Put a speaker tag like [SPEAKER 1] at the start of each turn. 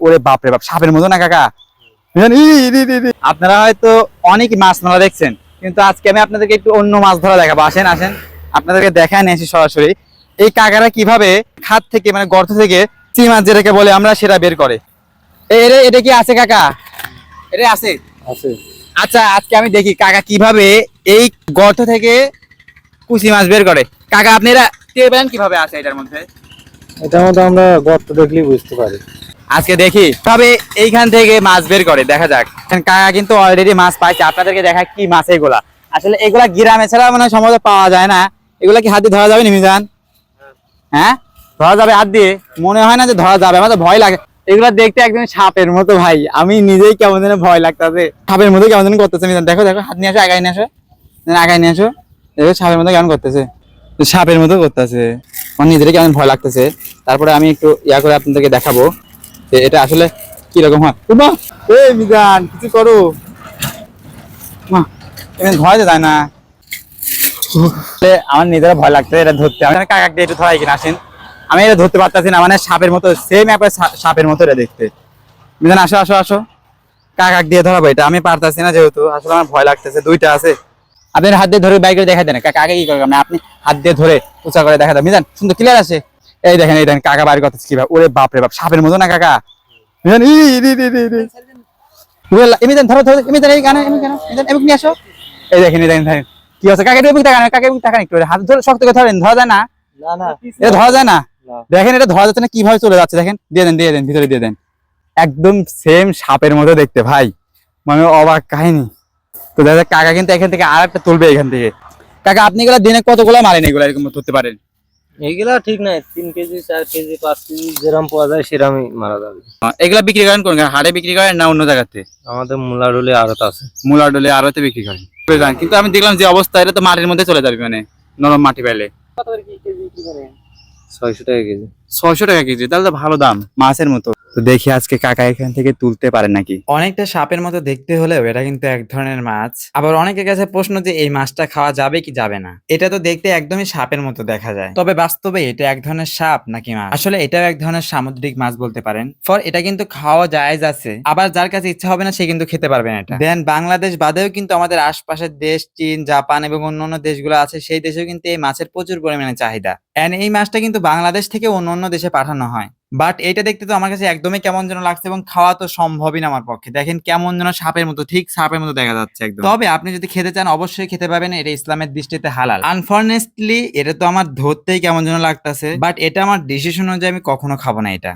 [SPEAKER 1] ওরে বাপ রে বাপ সাপের মতো না কাকা। আপনারা হয়তো অনেক মাছ ধরা দেখছেন কিন্তু আজকে আমি আপনাদেরকে একটু অন্য মাছ ধরা দেখাবো। আসেন আসেন। আপনাদেরকে দেখায় নিয়েছি সরাসরি। এই কাকারা কীভাবে খাত থেকে মানে গর্ত থেকে চি মাছ যেটাকে বলে আমরা সেটা বের করে? এরে- এটা কি আছে কাকা? এটা আছে?
[SPEAKER 2] আছে।
[SPEAKER 1] আচ্ছা আজকে আমি দেখি কাকা কীভাবে এই গর্ত থেকে কুচি মাছ বের করে। কাকা আপনারা টের পেলেন কীভাবে আছে এটার মধ্যে?
[SPEAKER 2] এটার মধ্যে আমরা গর্ত দেখলেই বুঝতে পারি।
[SPEAKER 1] আজকে দেখি। তবে এইখান থেকে মাছ বের করে, দেখা যাক। কাকা কিন্তু অলরেডি মাছ পাইছে, আপনাদেরকে দেখা কি মাছ এগুলা। আসলে এগুলা গ্রামে ছাড়া মানে সম্ভবত পাওয়া যায় না। এগুলা কি হাত দিয়ে ধরা যাবে নিমিজান হ্যাঁ? ধরা যাবে হাত দিয়ে? মনে হয় না যে ধরা যাবে, আমার তো ভয় লাগে। এগুলা দেখতে একদম সাপের মতো ভাই। আমি নিজেই কেমন যেন ভয় লাগতেছে। সাপের মতো কেমন যেন করতেছে, মিজান। দেখো দেখো, হাত নিয়ে আসো, আগায় নিয়ে আসো। আগায় নিয়ে আসো। দেখো, সাপের মতো কেমন করতেছে। সাপের মতো করতেছে। আমার নিজেরই কেমন ভয় লাগতেছে। তারপরে আমি একটু ইয়া করে আপনাদেরকে দেখাবো। এটা আসলে কি রকম হয়? উমা! এই মিজান, কিছু করো। মা এমন ভয় যায় না। আমার নিজের ভয় লাগছে এটা ধরতে। আমি কাকা একটু ধরাই কিনা, আসেন। আমি এটা ধরতে পারতাছি না মানে সাপের মতো সেম একবার সাপের মতো এটা দেখতে। মিজান, আসো আসো আসো। কাকাক দিয়ে ধরাবো এটা, আমি পারতাছি না যেহেতু, আসলে আমার ভয় লাগতেছে, দুইটা আছে। আপনি হাত দিয়ে ধরে বাইক দেখা দেন, কাকা আগে কি করবেন আপনি হাত দিয়ে ধরে উঁচা করে দেখা দেন। মিজান, সুন্দর ক্লিয়ার আছে? এই দেখেন এই দেখেন কাকা বাড়ি কথা কীভাবে ওরে বাপ রে বাপ সাপের মতো না কাকা? মিজান ই রি রি রি রি ওরে এমিজান ধরো ধরো এমিজান এই গানে এমিজান এমিজান এমিক নিয়ে আসো। এই দেখেন এই দেখেন দেখেন কি আছে কাকা এমিক টাকা কাকা এমিক টাকা একটু। হাত ধরে শক্ত করে ধরেন ধরা যায় না? এটা ধরা যায় না?
[SPEAKER 2] না।
[SPEAKER 1] দেখেন এটা ধরা যাচ্ছে না কীভাবে চলে যাচ্ছে? দেখেন দিয়ে দেন দিয়ে দেন ভিতরে দিয়ে দেন। একদম সেম সাপের মতো দেখতে ভাই। মানে অবাক কাহিনী। তো দেখা কাকা কিন্তু এখান থেকে আর একটা তুলবে এখান থেকে। কাকা আপনি এগুলা দিনে কতগুলো মারেন এগুলো এরকম ধরতে পারেন?
[SPEAKER 2] এইগুলা ঠিক নাই তিন কেজি চার কেজি পাঁচ কেজি যেরম পাওয়া যায় সেরকমই মারা যাবে।
[SPEAKER 1] এগুলা বিক্রি করেন কোন হাটে বিক্রি করেন না অন্য জায়গাতে?
[SPEAKER 2] আমাদের মূলা ডুলে আড়ত আছে।
[SPEAKER 1] মূলা ডলে আড়তে বিক্রি করেন। কিন্তু আমি দেখলাম যে অবস্থা এটা তো মাটির মধ্যে চলে যাবে মানে নরম মাটি পেলে।
[SPEAKER 2] ছয়শো টাকা কেজি।
[SPEAKER 1] ছয়শো টাকা কেজি তাহলে তো ভালো দাম মাছের মতো। তো দেখি আজকে কাকা এখান থেকে তুলতে পারে নাকি।
[SPEAKER 3] অনেকটা সাপের মতো দেখতে হলেও এটা কিন্তু এক ধরনের মাছ। আবার অনেকের কাছে প্রশ্ন যে এই মাছটা খাওয়া যাবে কি যাবে না? এটা তো দেখতে একদমই সাপের মতো দেখা যায়। তবে বাস্তবে এটা এক ধরনের সাপ নাকি মাছ? আসলে এটাও এক ধরনের সামুদ্রিক মাছ বলতে পারেন। ফর এটা কিন্তু খাওয়া জায়েজ আছে। আবার যার কাছে ইচ্ছা হবে না সে কিন্তু খেতে পারবে না এটা। দেন বাংলাদেশ বাদেও কিন্তু আমাদের আশপাশের দেশ, চীন, জাপান এবং অন্যান্য দেশগুলো আছে, সেই দেশেও কিন্তু এই মাছের প্রচুর পরিমাণে চাহিদা। এন্ড এই মাছটা কিন্তু বাংলাদেশ থেকে অন্য অন্য দেশে পাঠানো হয়। বাট এটা দেখতে তো আমার কাছে একদমই কেমন যেন লাগছে এবং খাওয়া তো সম্ভবই না আমার পক্ষে। দেখেন কেমন যেন সাপের মতো, ঠিক সাপের মতো দেখা যাচ্ছে একদম। তবে আপনি যদি খেতে চান, অবশ্যই খেতে পাবেন, এটা ইসলামের দৃষ্টিতে হালাল। আনফর্নেসলি এটা তো আমার ধরতেই কেমন যেন লাগতেছে। বাট এটা আমার ডিসিশন অনুযায়ী আমি কখনো খাব না এটা।